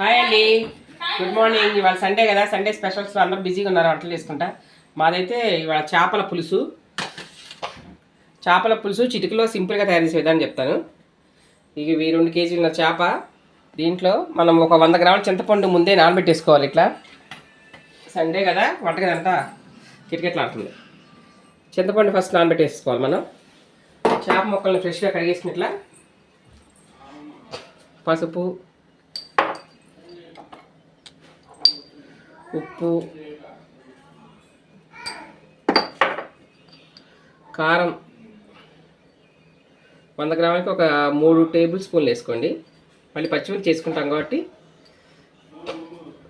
Hi అండి good morning ఇవాళ Sunday కదా. సండే స్పెషల్స్ అందరూ బిజీగా ఉన్నారు వంటలు చేసుకుంటా. మాదైతే ఇవాళ చేపల పులుసు. చేపల పులుసు చిటికలో సింపుల్గా తయారు చేసే విధానం చెప్తాను. ఇక ఇవి రెండు కేజీల చేప. దీంట్లో మనం ఒక వంద గ్రాముల చింతపండు ముందే నానబెట్టేసుకోవాలి ఇట్లా. సండే కదా. వంటగది అంతా కిటకిటలాడుతుంది చింతపండు ఫస్ట్ నానబెట్టేసుకోవాలి మనం. చేప మొక్కలను ఫ్రెష్గా కడిగేసిన ఇట్లా. పసుపు ఉప్పు. కారం. వంద గ్రాములకి ఒక మూడు టేబుల్ స్పూన్లు వేసుకోండి. మళ్ళీ పచ్చిమిర్చి చేసుకుంటాం కాబట్టి.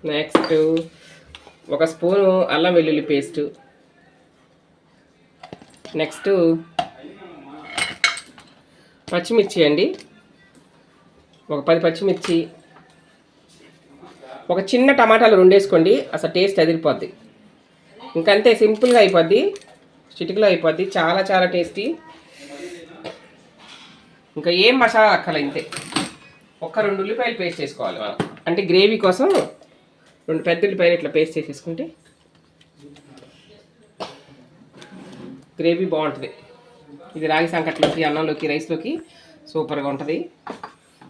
నెక్స్ట్ ఒక స్పూను అల్లం వెల్లుల్లి పేస్ట్. నెక్స్ట్ పచ్చిమిర్చి అండి. ఒక పది పచ్చిమిర్చి. ఒక చిన్న టమాటాలు రెండు వేసుకోండి అసలు టేస్ట్ అదిరిపోద్ది. ఇంకంతే సింపుల్గా అయిపోద్ది చిటికలో అయిపోద్ది చాలా చాలా టేస్టీ. ఇంకా ఏం మసాలా అక్కల ఇంతే. ఒక్క రెండు ఉల్లిపాయలు పేస్ట్ చేసుకోవాలి మనం. అంటే గ్రేవీ కోసం రెండు పెద్ద ఉల్లిపాయలు ఇట్లా పేస్ట్ చేసేసుకుంటే గ్రేవీ బాగుంటుంది. ఇది రాగి సంకట్లోకి అన్నంలోకి రైస్లోకి సూపర్గా ఉంటుంది.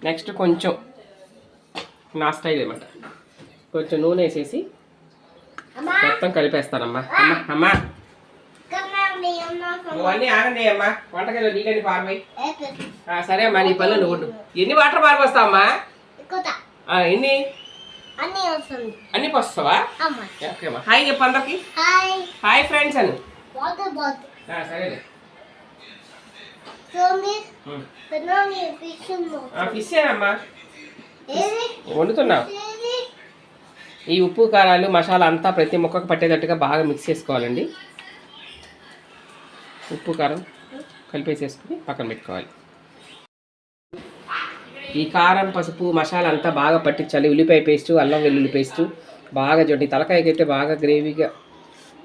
నెక్స్ట్ కొంచెం నా స్టైల్ అనమాట కొంచెం నూనె వేసేసి మొత్తం కలిపేస్తానమ్మా. అమ్మా అమ్మా. నువ్వు అన్నీ ఆగండి అమ్మా. వంటగదిలో నీళ్ళని ఆ, సరే అమ్మా నీ పనులు నువ్వు. ఎన్ని వాటర్ పారపోస్తావు అమ్మా? ఆ, ఎన్ని? అన్నీ పోస్తావా? అమ్మ. ఓకే అమ్మా. హాయ్ చెప్పు అందరికి. హాయ్. ఫ్రెండ్స్ అని. సరేలే. ఫిష్ ఏది? వండుతున్నావు? ఈ ఉప్పు కారాలు మసాలా అంతా ప్రతి ముక్కకు పట్టేటట్టుగా బాగా మిక్స్ చేసుకోవాలండి. ఉప్పు కారం కలిపేసేసుకుని పక్కన పెట్టుకోవాలి. ఈ కారం పసుపు మసాలా అంతా బాగా పట్టించాలి. ఉల్లిపాయ పేస్ట్ అల్లం వెల్లుల్లి పేస్ట్ బాగా చూడండి. తలకాయ అయితే బాగా గ్రేవీగా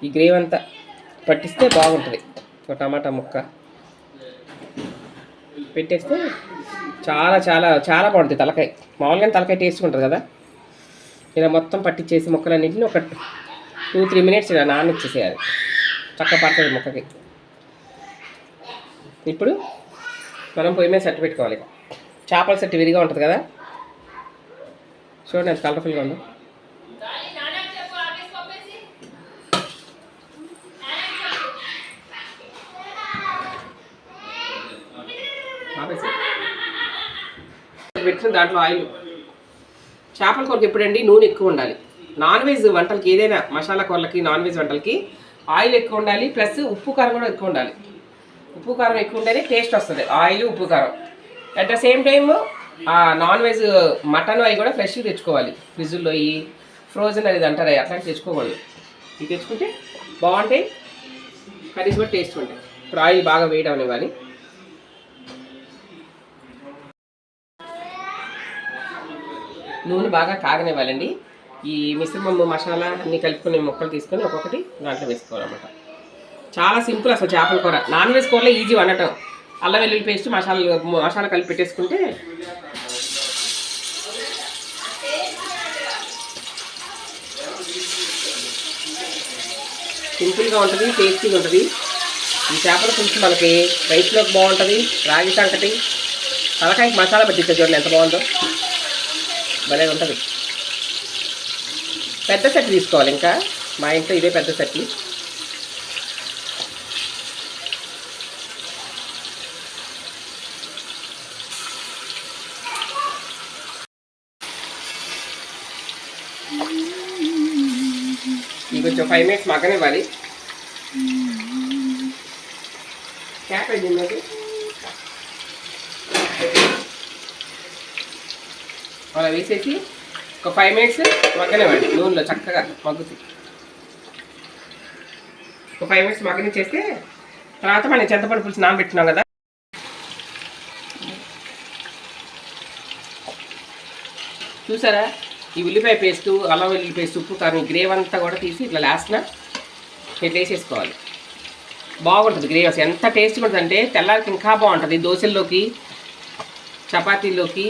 ఈ గ్రేవీ అంతా పట్టిస్తే బాగుంటుంది. ఒక టమాటా ముక్క పెట్టేస్తే చాలా చాలా చాలా బాగుంటుంది తలకాయ. మామూలుగా తలకాయ టేస్ట్ ఉంటుంది కదా? ఇలా మొత్తం పట్టించేసి ముక్కలన్నింటిని ఒక టూ త్రీ మినిట్స్ ఇలా నానొచ్చేసేయాలి. చక్క పడుతుంది ముక్కకి. ఇప్పుడు మనం పొయ్యి మీద సెట్ పెట్టుకోవాలి చేపల సెట్ విరిగా ఉంటుంది కదా? చూడండి అది కలర్ఫుల్గా ఉంది. పెట్టిన దాంట్లో ఆయిల్. చేపల కూరకి ఎప్పుడండి? నూనె ఎక్కువ ఉండాలి. నాన్ వెజ్ వంటలకి ఏదైనా మసాలా కూరలకి నాన్ వెజ్ వంటలకి ఆయిల్ ఎక్కువ ఉండాలి ప్లస్ ఉప్పు కారం కూడా ఎక్కువ ఉండాలి. ఉప్పు కారం ఎక్కువ ఉంటేనే టేస్ట్ వస్తుంది. ఆయిల్ ఉప్పు కారం. At the same time non veg mutton అవి కూడా ఫ్రెష్గా తెచ్చుకోవాలి. ఫ్రిడ్జ్లో ఈ ఫ్రోజన్ అనేది అంటారు అవి అట్లాంటి తెచ్చుకోకూడదు. ఇవి తెచ్చుకుంటే బాగుంటాయి కర్రీస్ కూడా టేస్ట్ ఉంటాయి. ఇప్పుడు ఆయిల్ బాగా వేయడం అనేవాళ్ళు నూనె బాగా కాగనివ్వాలండి. ఈ మిశ్రమం మసాలా అన్నీ కలుపుకొని ముక్కలు తీసుకొని ఒక్కొక్కటి దాంట్లో వేసుకోవాలన్నమాట. చాలా సింపుల్ అసలు చేపల కూర. నాన్ వెజ్ కూరలో ఈజీ వండటం. అల్లం వెల్లుల్లి పేస్ట్ మసాలా మసాలా కలిపి పెట్టేసుకుంటే సింపుల్గా ఉంటుంది టేస్టీగా ఉంటుంది. ఈ చేపల పులుసు మనకి రైస్లోకి బాగుంటుంది. రాగి సంకటి తలకాయకి మసాలా పట్టించే చూడండి ఎంత బాగుందో. భలే ఉంటుంది. పెద్ద సెట్ తీసుకోవాలి ఇంకా. మా ఇంట్లో ఇదే పెద్ద సెట్ ఇంకొంచెం ఫైవ్ మినిట్స్ మగ్గనివ్వాలి క్యాప్ అయింది అలా వేసేసి ఒక ఫైవ్ మినిట్స్ మగ్గనివ్వండి నూనెలో చక్కగా మగ్గుతుంది ఒక ఫైవ్ మినిట్స్ మగ్గనిచ్చేస్తే తర్వాత మనం చింతపండు పులుసు నానబెట్టినాం కదా. చూసారా? ఈ ఉల్లిపాయ పేస్ట్ అల్లం వెల్లుల్లి పేస్ట్ ఉప్పు కానీ గ్రేవ్ అంతా కూడా తీసి ఇట్లా లాస్ట్న ఇట్లా వేసేసుకోవాలి. బాగుంటుంది గ్రేవీ ఎంత టేస్ట్గా పడుతుంది అంటే తెల్లారికి ఇంకా బాగుంటుంది. దోశల్లోకి చపాతీల్లోకి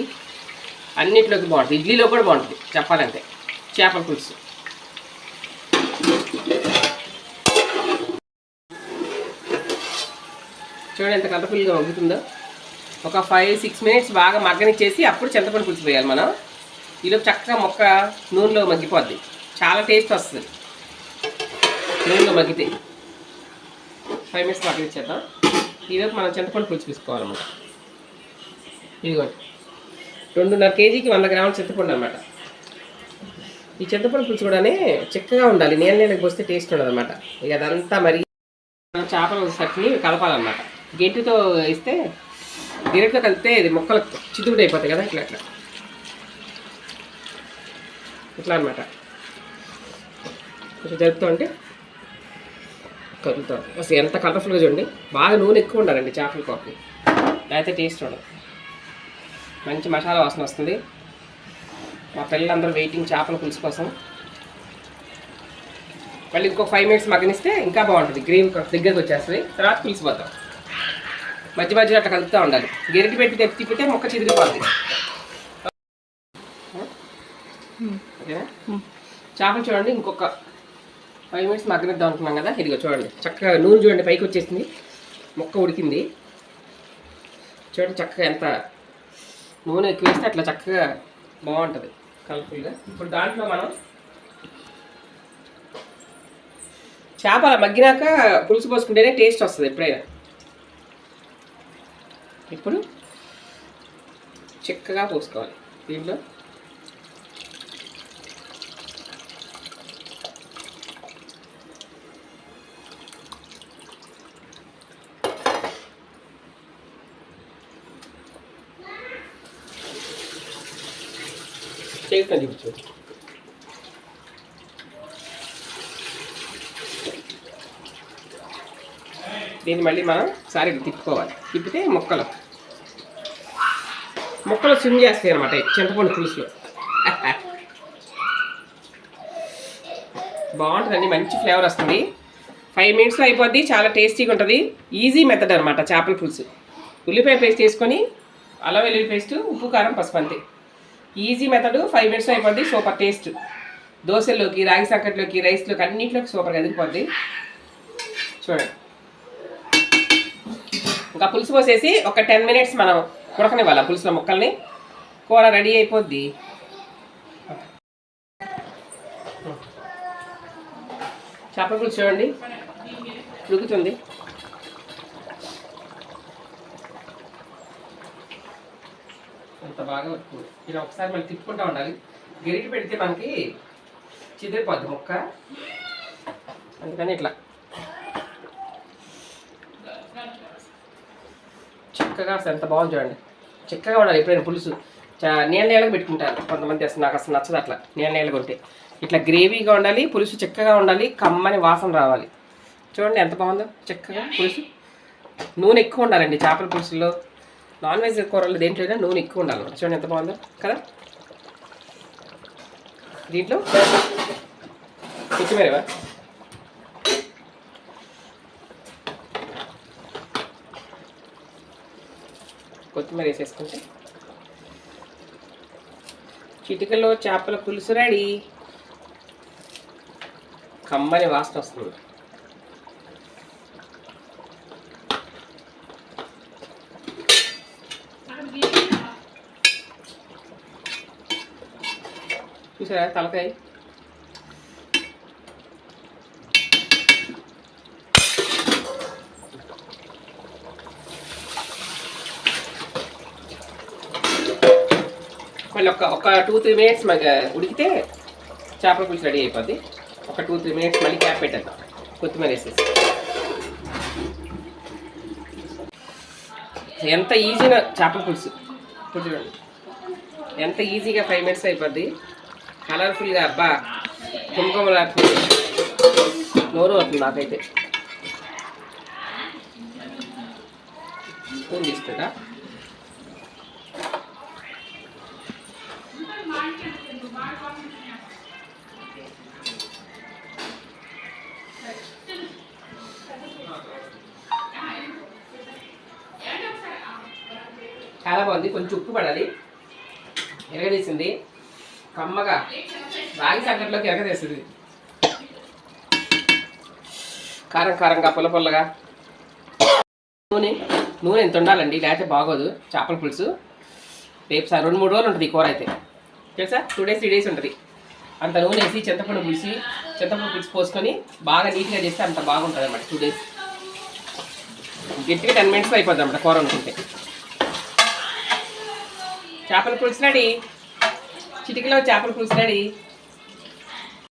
అన్నింటిలోకి బాగుంటుంది. ఇడ్లీలో కూడా బాగుంటుంది. చెప్పాలంటే. చేపల పులుసు. చూడండి ఎంత కలర్ఫుల్గా మగ్గుతుందో ఒక ఫైవ్ సిక్స్ మినిట్స్ బాగా మగ్గనిచ్చేసి అప్పుడు చింతపండు పులుసు వేయాలి మనం. ఈలోపు చక్కగా మొక్క నూనెలో మగ్గిపోద్ది. చాలా టేస్ట్ వస్తుంది. నూనెలో మగ్గితే. ఫైవ్ మినిట్స్ మగ్గనిచ్చేద్దాం. ఈలోపు మనం చింతపండు పులుసు తీసుకోవాలన్నమాట ఇదిగోండి. రెండున్నర కేజీకి వంద గ్రాముల చింతపండు అనమాట ఈ చింతపండు పులుసు కూడానే చిక్కగా ఉండాలి. నేను నీళ్ళకి పోస్తే టేస్ట్ ఉండదు అనమాట ఇక అదంతా మరి చేపల సట్ని కలపాలన్నమాట. గెంటితో ఇస్తే డైరెక్ట్గా కలిపితే ఇది మొక్కలు చితుకుడు అయిపోతాయి కదా ఇట్లా ఇట్లా. ఇట్లా అనమాట కొంచెం జరుపుతూ ఉంటే కదులుతాం. అసలు ఎంత కలర్ఫుల్గా చూడండి. బాగా నూనె ఎక్కువ ఉండాలండి చేపల కూరకి అయితే టేస్ట్ ఉండదు. మంచి మసాలా వాసన వస్తుంది. మా పిల్లలందరూ వెయిటింగ్ చేపల పులుసు కోసం. మళ్ళీ ఇంకో ఫైవ్ మినిట్స్ మగ్గనిస్తే ఇంకా బాగుంటుంది. గ్రీన్ దగ్గరకు వచ్చేస్తుంది. తర్వాత పులుసు పోతాం మధ్య మధ్యలో అట్లా కలుపుతూ ఉండాలి. గెరిటి పెట్టి తెప్పి తిప్పితే మొక్క చిదిరిపోద్ది. చేపలు చూడండి ఇంకొక ఫైవ్ మినిట్స్ మగ్గనిద్దాం అనుకున్నాం కదా? ఇదిగో చూడండి. చక్కగా నూనె చూడండి పైకి వచ్చేసింది. మొక్క ఉడికింది. చూడండి చక్కగా ఎంత నూనె ఎక్కువ వేస్తే అట్లా చక్కగా బాగుంటుంది. కలర్ఫుల్గా ఇప్పుడు దాంట్లో మనం చేప అలా మగ్గినాక పులుసు పోసుకుంటేనే టేస్ట్ వస్తుంది ఎప్పుడైనా. ఇప్పుడు చిక్కగా పోసుకోవాలి. దీంట్లో చేతితో చూపించు దీన్ని మళ్ళీ మనం సారీ తిప్పుకోవాలి. తిప్పితే మొక్కలు. మొక్కలు స్విమ్ చేస్తాయి అనమాట చింతపండు పులుసులో. బాగుంటుందండి మంచి ఫ్లేవర్ వస్తుంది. ఫైవ్ మినిట్స్లో అయిపోద్ది చాలా టేస్టీగా ఉంటుంది ఈజీ మెథడ్ అనమాట చేపల పులుసు. ఉల్లిపాయ పేస్ట్ వేసుకొని అల్లం వెల్లుల్లి పేస్ట్ ఉప్పు కారం పసుపు అంతే. ఈజీ మెథడ్ ఫైవ్ మినిట్స్లో అయిపోద్ది సూపర్ టేస్ట్ దోశల్లోకి రాగి సంకట్లోకి రైస్లోకి అన్నింటిలోకి సూపర్గా ఎదిరిపోద్ది చూడండి. ఇంకా పులుసు పోసేసి ఒక టెన్ మినిట్స్ మనం ఉడకనివ్వాలి పులుసుల ముక్కల్ని. కూర రెడీ అయిపోద్ది. చేపల పులుసు చూడండి. ఉడుకుతుంది అంత బాగా ఉడుకుతుంది ఇలా ఒకసారి మనం తిప్పుకుంటూ ఉండాలి. గరిటి పెడితే మనకి చిదిరిపోద్ది ముక్క. అందుకని ఇట్లా. చక్కగా అసలు ఎంత బాగుంది చూడండి. చక్కగా ఉండాలి ఎప్పుడైనా పులుసు. చా నీళ్ళ నీళ్ళకి పెట్టుకుంటారు కొంతమంది అసలు నాకు అసలు నచ్చదు అట్లా నీళ్ళ నీళ్ళకి ఉంటే. ఇట్లా గ్రేవీగా ఉండాలి పులుసు చక్కగా ఉండాలి కమ్మని వాసన రావాలి. చూడండి ఎంత బాగుందో. చక్కగా పులుసు. నూనె ఎక్కువ ఉండాలండి చేపల పులుసులో. నాన్ వెజ్ కూరలు దేంట్లో నూనె ఎక్కువ ఉండాలి. చూడండి ఎంత బాగుందో. కదా? దీంట్లో కొత్తిమీరవా కొత్తిమీర వేసేసుకుంటే. చిటికలో చేపల పులుసు రెడీ. కమ్మని వాసన వస్తుంది. చూసారా తలకాయ? మళ్ళీ ఒక ఒక టూ త్రీ మినిట్స్ మనకి ఉడికితే చేపల పులుసు రెడీ అయిపోద్ది. ఒక టూ త్రీ మినిట్స్ మళ్ళీ క్యాప్ పెట్టేద్దాం. కొత్తిమీర వేసేసి. ఎంత ఈజీగా చేపల పులుసు? ఇప్పుడు చూడండి. ఎంత ఈజీగా ఫైవ్ మినిట్స్ అయిపోద్ది. కలర్ఫుల్గా అబ్బా. కుంకుమలాడుతుంది నోరు అవుతుంది నాకైతే. స్పూన్ తీసుకుంటా చాలా బాగుంది. కొంచెం ఉప్పు పడాలి. ఎరగదీసింది. కమ్మగా రాగి సంకట్లోకి ఎరగదీస్తుంది కారం కారంగా పుల్ల పుల్లగా. నూనె నూనె ఎంత ఉండాలండి? లేకపోతే బాగోదు. చేపల పులుసు. రేపు సార్ రెండు మూడు రోజులు ఉంటుంది ఈ కూర అయితే. తెలుసా? టూ డేస్ త్రీ డేస్ ఉంటుంది. అంత నూనె వేసి చింతపండు పులిసి చింతపండు పులుసు పోసుకొని బాగా నీట్గా చేస్తే అంత బాగుంటుంది అన్నమాట టూ డేస్ గట్టిగా టెన్ మినిట్స్లో అయిపోద్ది అన్నమాట కూర అనుకుంటే చేపల పులుసు రెడీ. చిటికలో చేపల పులుసు రెడీ.